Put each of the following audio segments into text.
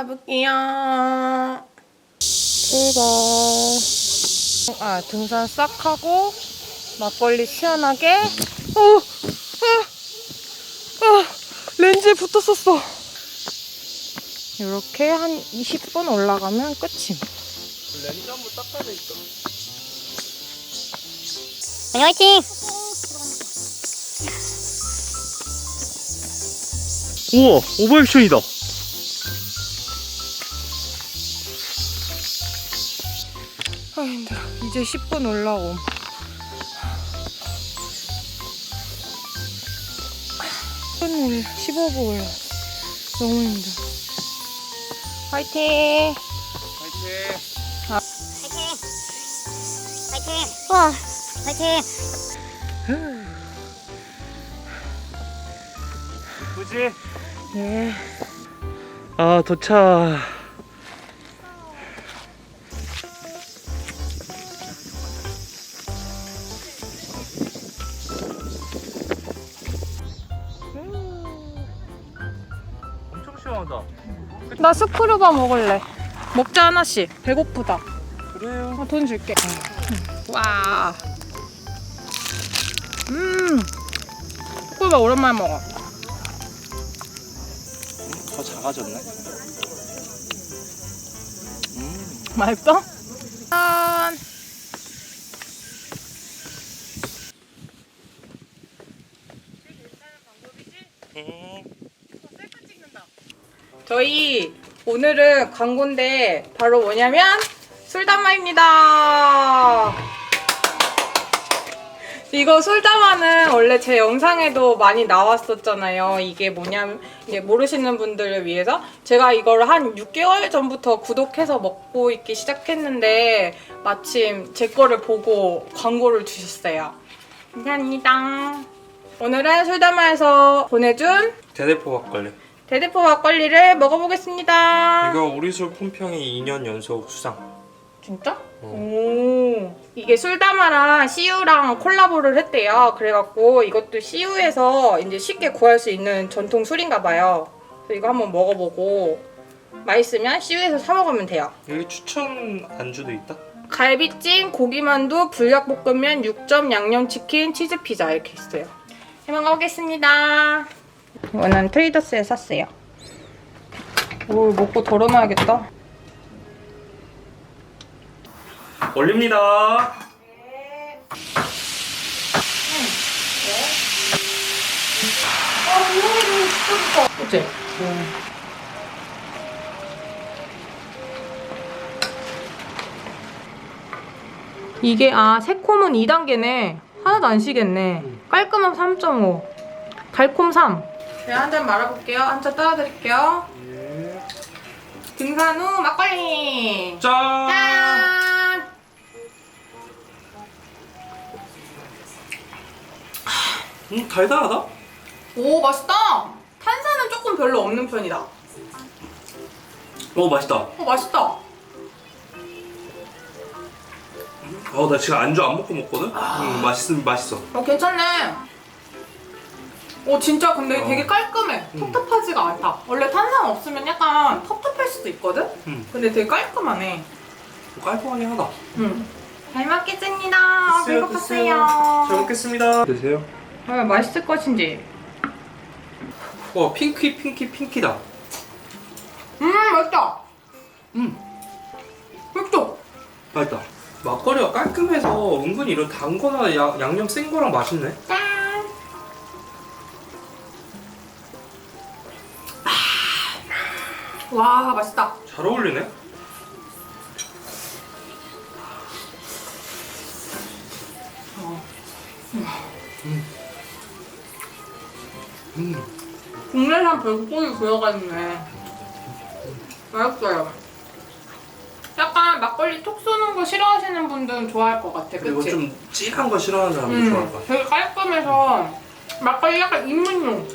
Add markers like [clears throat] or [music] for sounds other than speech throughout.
가볼게요. 출발. 아, 등산 싹 하고, 막걸리 시원하게. 어, 아, 아, 렌즈에 붙었었어. 이렇게 한 20분 올라가면 끝임. 렌즈 한번 닦아야 되겠다. 안녕 화이팅! 우와 오버액션이다. 이제 10분 올라옴. 분 15분 올라. 너무 힘들어. 화이팅! 파이팅. 화이팅! 화이팅! 와 화이팅! 이쁘지? 예. 아 도착. 나 스크류바 먹을래. 먹자 하나씩. 배고프다. 그래요. 아, 돈 줄게. 와. 음. 스크류바 오랜만에 먹어. 더 작아졌네. 음. 맛있어? 짠. 저희 오늘은 광고인데 바로 뭐냐면 술담마입니다. 이거 술담마는 원래 제 영상에도 많이 나왔었잖아요. 이게 뭐냐면 이게 모르시는 분들을 위해서 제가 이걸 한 6개월 전부터 구독해서 먹고 있기 시작했는데 마침 제 거를 보고 광고를 주셨어요. 감사합니다. 오늘은 술담마에서 보내준 대대포 막걸리. 대대포 막걸리를 먹어보겠습니다. 이거 우리 술 품평이 2년 연속 수상. 진짜? 어. 오. 이게 술담아랑 CU랑 콜라보를 했대요. 그래갖고 이것도 CU에서 이제 쉽게 구할 수 있는 전통 술인가 봐요. 그래서 이거 한번 먹어보고 맛있으면 CU에서 사 먹으면 돼요. 여기 추천 안주도 있다. 갈비찜, 고기만두, 불닭볶음면, 육점 양념치킨, 치즈 피자 이렇게 있어요. 해 먹어보겠습니다. 이거는 트레이더스에 샀어요. 오, 먹고 덜어놔야겠다. 올립니다. 그치? 이게 아 새콤은 2단계네 하나도 안 시겠네 깔끔함 3.5 달콤 3 제가 한 잔 말아볼게요 한 잔 따라드릴게요 등산 후 막걸리 짠. 짠 음 달달하다. 오 맛있다 탄산은 조금 별로 없는 편이다 어 맛있다. 어 맛있다 어나 지금 안주 안 먹고 먹거든. 음 맛있음 맛있어. 어 괜찮네. 어 진짜 근데 어. 되게 깔끔해. 음. 텁텁하지가 않다. 원래 탄산 없으면 약간 텁텁할 수도 있거든. 음 근데 되게 깔끔하네. 깔끔하긴 하다. 음. 잘 먹겠습니다. 드세요, 배고팠어요. 잘 먹겠습니다. 드세요. 아, 맛있을 것인지. 와 핑키 핑키 핑키다. 음 맛있다. 음 맛있다. 맛있다. 막걸리가 깔끔해서 은근히 이런 단 거나 야- 양념 센 거랑 맛있네. 짠. 와 맛있다. 잘 어울리네. 음. 국내산 불고기 들어가 있네. 맛있어요. 약간 막걸리 톡 쏘는 거 싫어하시는 분들은 좋아할 것 같아. 그리고 그치? 좀 찐한 거 싫어하는 사람도 음, 좋아할 것 같아. 되게 깔끔해서 막걸리 약간 입문용.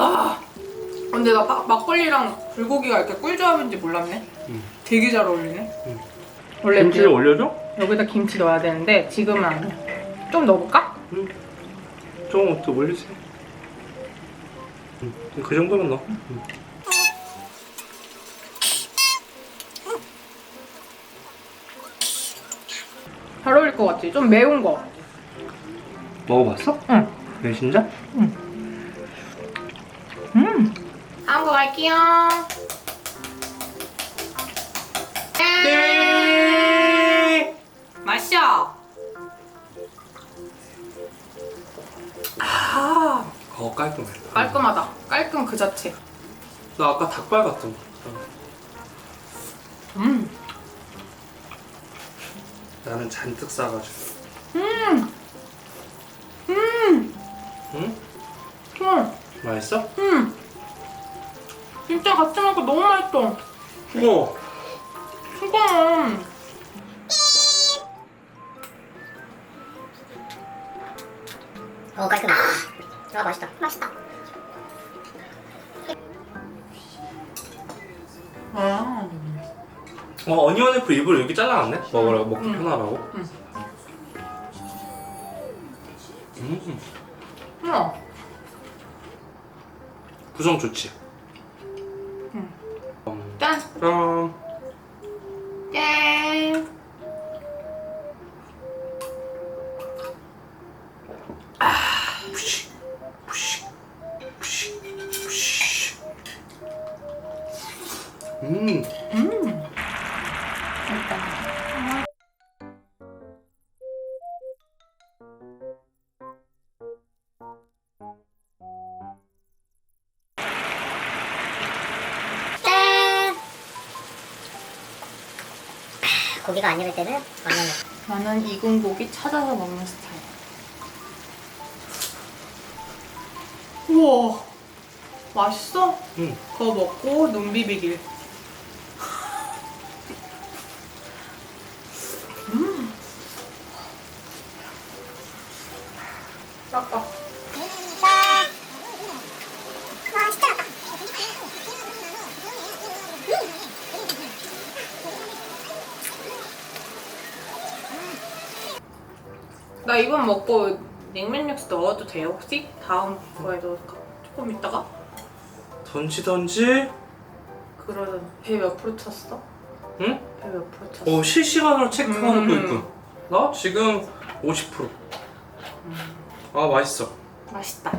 아, 근데 나 마- 막걸리랑 불고기가 이렇게 꿀조합인지 몰랐네. 음. 되게 잘 어울리네. 음. 원래 김치를 그- 올려줘? 여기다 김치 넣어야 되는데 지금은 안 돼. 좀 넣어볼까? 응. 조금 더 올리세요. 음, 그 정도면 넣어. 음. 잘 어울릴 것 같지? 좀 매운 거. 먹어봤어? 응. 네 진짜? 음. 갈게요. 네. 마셔. 아, 어 깔끔해. 깔끔하다. 깔끔 그 자체. 나 아까 닭발 같던 거. 음. 나는 잔뜩 싸가지고. 음. 음. 응? 음. 맛있어? 음. 진짜 같이 먹고 너무 맛있어. 우와. 수건. 어 깔끔해. 아 맛있다. 맛있다. 아. 어 어니언 애플 일부러 이렇게 잘라놨네. 먹으라고 먹기 응. 편하라고. 응. 음. 우와. 구성 좋지. 응. 음. 고기가 안 익을 때는 완전 나는 익은 고기 찾아서 먹는 스타일. 우와. 맛있어? 음. 그거 먹고 눈 비비길. 나 이번 먹고 냉면 육수 넣어도 돼요 혹시? 다음 거에도 조금 있다가? 던지 던지. 그러던 배몇 프로 쳤어? 응? 배 몇 프로 쳤어? 어 실시간으로 체크하는 거 음. 있군. 나 지금 50%. 아 맛있어. 맛있다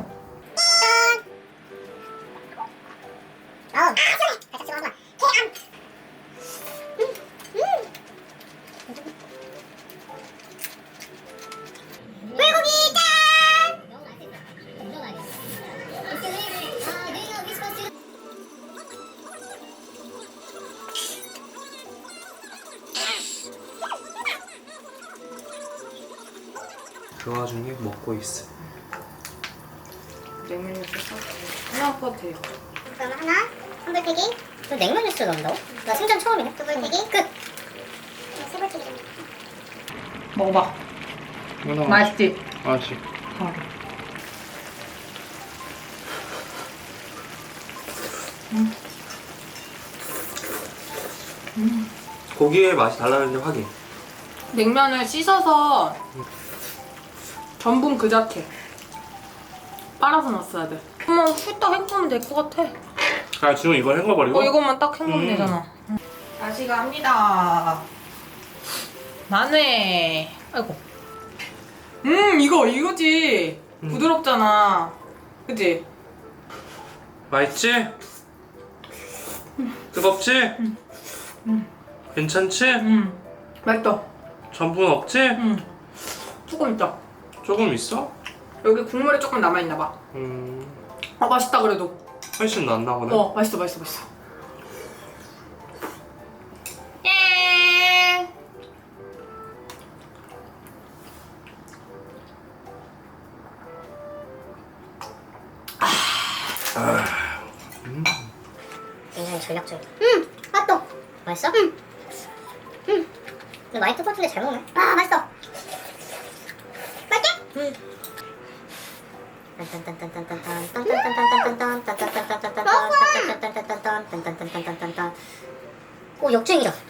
그 와중에 먹고 있어. 냉면 육수 하나 돼요 그럼 하나 한불튀기. 너 냉면 육수 넣는다고? 나 생전 처음이네. 두불튀기 끝. 세불튀기 좀. 먹어봐 맛있지? 맛있어. 어. 고기의 맛이 달라는지 확인. 냉면을 씻어서 전분 그 자체 빨아서 넣었어야 돼 어머 후딱 헹구면 될 것 같아 아 지금 이걸 헹궈버리고. 어 이것만 딱 헹구면 음. 되잖아 다시 갑니다 나네 아이고 음 이거 이거지 음. 부드럽잖아 그치? 맛있지? 뜨겁지? 괜찮지? 음 맛있다 전분 없지? 음 조금 있다 조금 있어? 여기 국물이 조금 남아있나 봐 음 아 맛있다 그래도 훨씬 낫나 보네. 어 맛있어 맛있어 맛있어 예 굉장히 전략적이다. 음, 맛도. 맛있어? 음. 음. 근데 많이 뜨거운데 잘 먹네. 아, 맛있어. 오 역주행이다. 음. 맛있어.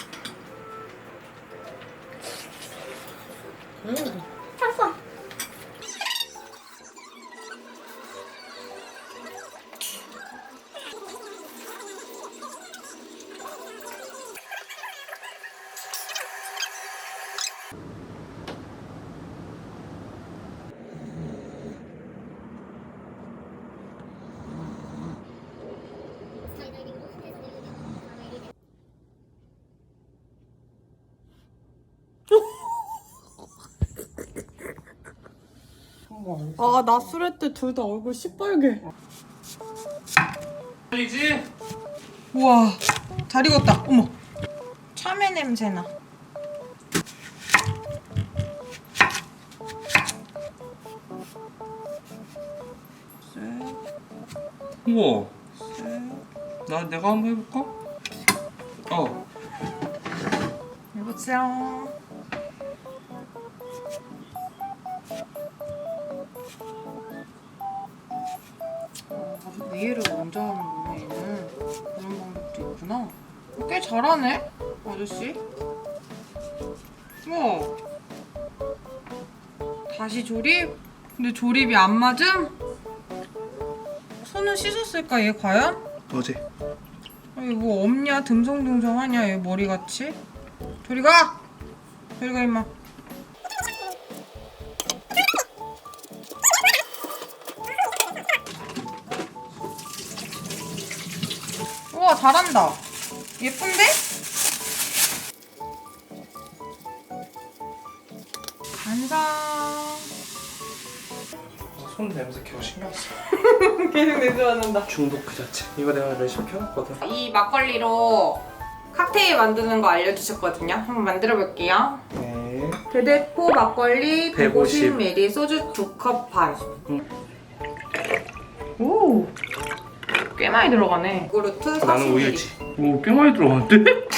아, 나 술회 때둘 다 얼굴 시뻘게. 들리지? 우와, 잘 익었다. 어머. 참외 냄새나. 우와. 나 내가 한번 해볼까? 어. 여보세요. 잘하네, 아저씨. 우와. 다시 조립? 근데 조립이 안 맞음? 손은 씻었을까, 얘 과연? 어제. 아, 이거 뭐 없냐? 듬성듬성하냐? 얘 머리같이? 저리 가! 저리 가, 임마. 우와, 잘한다. 예쁜데? 완성. 손 냄새 계속 신경 써. [laughs] 계속 내주하는다. 중독 그 자체. 이거 내가 레시피 켜놨거든. 이 막걸리로 칵테일 만드는 거 알려주셨거든요. 한번 만들어 볼게요. 네. 대대포 막걸리 150 150ml 소주 2컵 반. 음. 오, 꽤 많이 들어가네. 요구르트 40ml. 나는 우유지. 오, 꽤 많이 들어갔는데?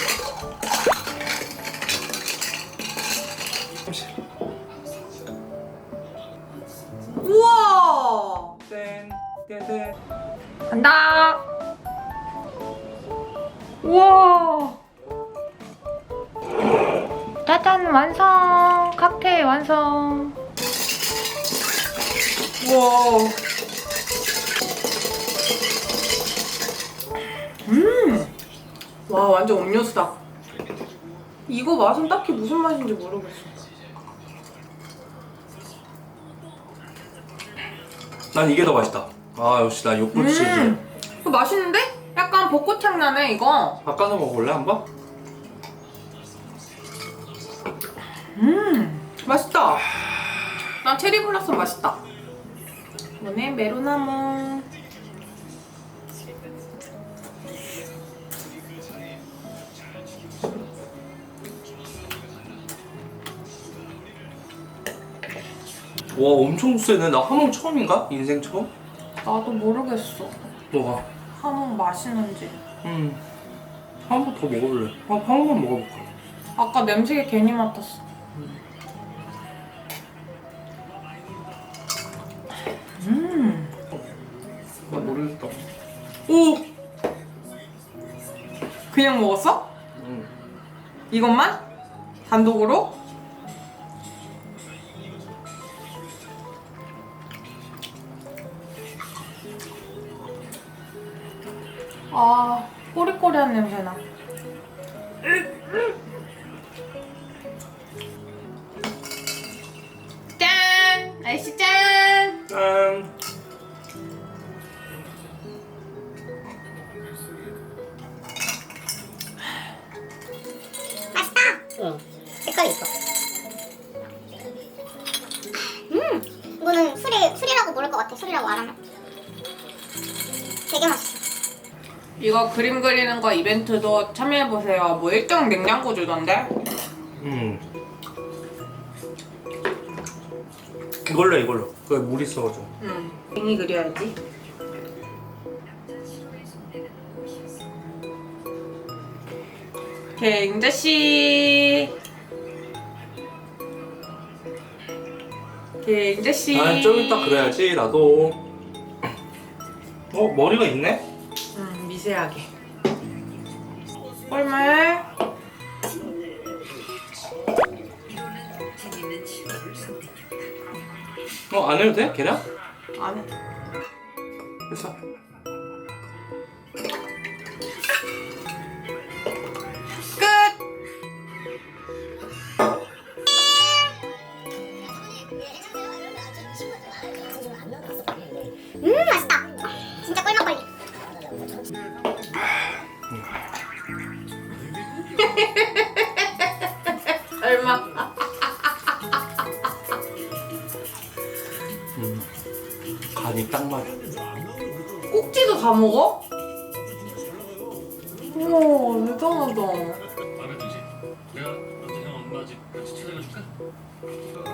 우와! 땡, 땡, 간다. 우와. 짜잔 완성. 칵테일 완성. 우와. 완전 음료수다. 이거 맛은 딱히 무슨 맛인지 모르겠어. 난 이게 더 맛있다. 아, 역시 나 요구르트 치즈. 음. 이거 맛있는데? 약간 벚꽃 향 나네 이거. 아까는 먹어볼래, 한번? 음 맛있다. 난 체리 블라썸 맛있다. 이번엔 메로나무. 와, 엄청 세네. 나 하몽 처음인가? 인생 처음? 나도 모르겠어. 뭐가? 하몽 맛있는지. 음. 한번더 먹어볼래. 한, 한 번만 먹어볼까? 아까 냄새가 괜히 맡았어. 음. 나 모르겠다. 오. 그냥 먹었어? 음. 이것만? 단독으로? 아, 꼬리꼬리한 냄새나. 짠! 날씨 짠! 짠. 맛있다. 응. 색깔이 이뻐. 음, 이거는 술이 술이라고 모를 것 같아. 술이라고 안 하면. 되게 맛있어. 이거 그림 그리는 거 이벤트도 참여해보세요. 뭐 일정 냉장고 주던데? 음. 이걸로 해, 이걸로. 그물 있어가지고. 응. 뱅이 그려야지. 갱자씨. 갱자씨. 아, 좀 이따 그래야지, 나도. [clears throat] 어, 머리가 있네? 응, 미세하게. 꿀물. 어, 안 해도 돼? 계량? 안 해. 됐어. 얼마? 꼭지도 다 먹어? 우와 대단하다. 마음에 들지? 내가 먼저 형 엄마 집 같이 찾아가 줄까?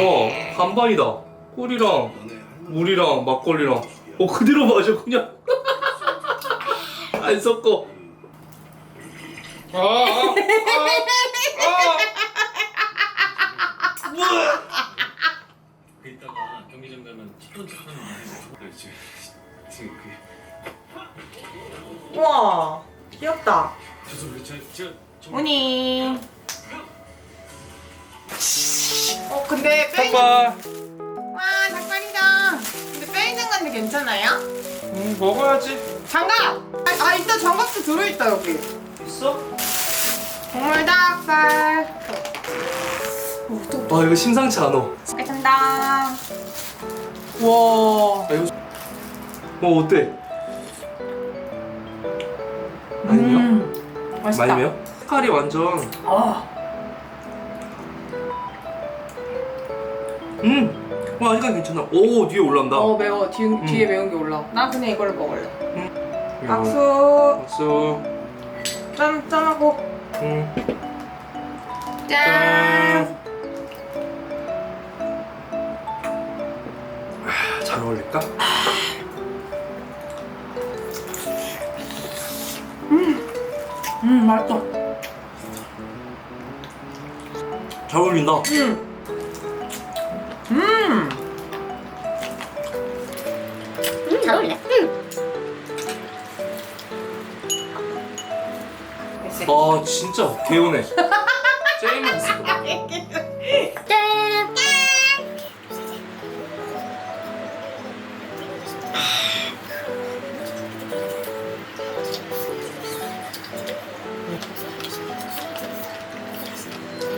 어 반반이다 꿀이랑 물이랑 막걸리랑 어 그대로 마셔 그냥 [laughs] 안 섞어 아, 아, 아, 아. 우와. 그 이따가 경기장 가면 첫 번째 하는 말이야. 지금 지금 그게 우와 귀엽다. 죄송해요. 제가 제가 정말 우니. 어 근데 뼈 있는 닭발 와 닭발이다. 근데 뼈 있는 건데 괜찮아요? 음 먹어야지 장갑. 아, 아 있다 장갑도 들어 있다 여기. 있어? 국물 닭발. 아 이거 심상치 않아. 와. 아, 이거 뭐 어때? 아니요? 음, 맛있다. 많이매요? 색깔이 완전 아. 음! 와 색깔 괜찮아 오 뒤에 올라온다 어 매워 뒤, 뒤에 매운 게 올라. 나 그냥 이걸로 먹을래. 이거. 박수. 박수 짠 짠하고 음. 짠. 짠. 아, 잘 어울릴까? 음 맛있어. 잘 어울린다 음. 음. 잘 어울리네. 음. 아 진짜 개운해 제일 맛있어 짠.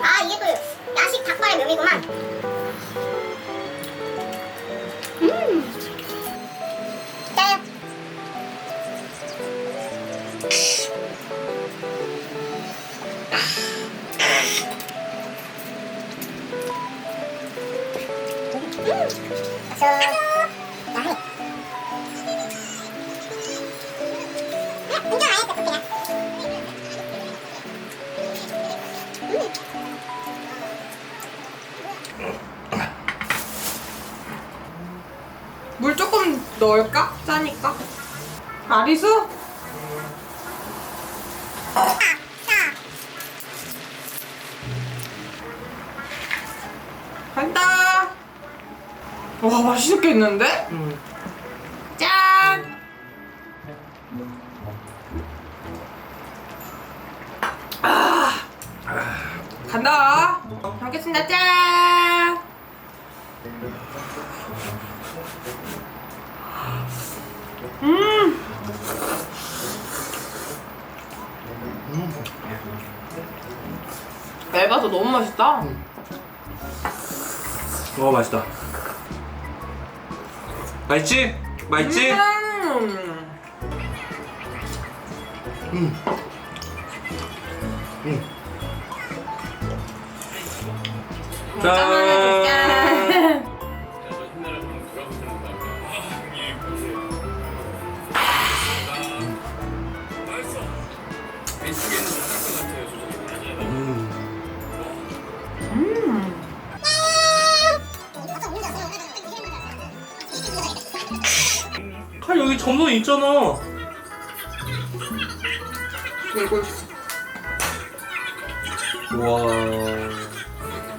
아 이게 또 야식 닭발의 묘미구만. 간다. 와 맛있겠는데? 음. 얇아서 너무 맛있다. 와 맛있다 맛있지? 맛있지? 음. 음. 음. 짠. 짠. 점선 있잖아 와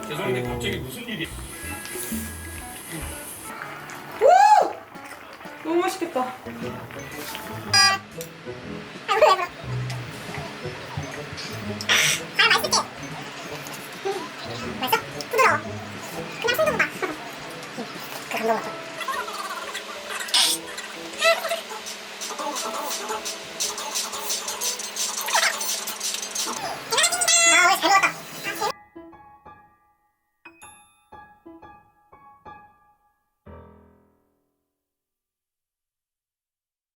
죄송한데 갑자기 무슨 일이? 너무 맛있겠다. 아 맛있게.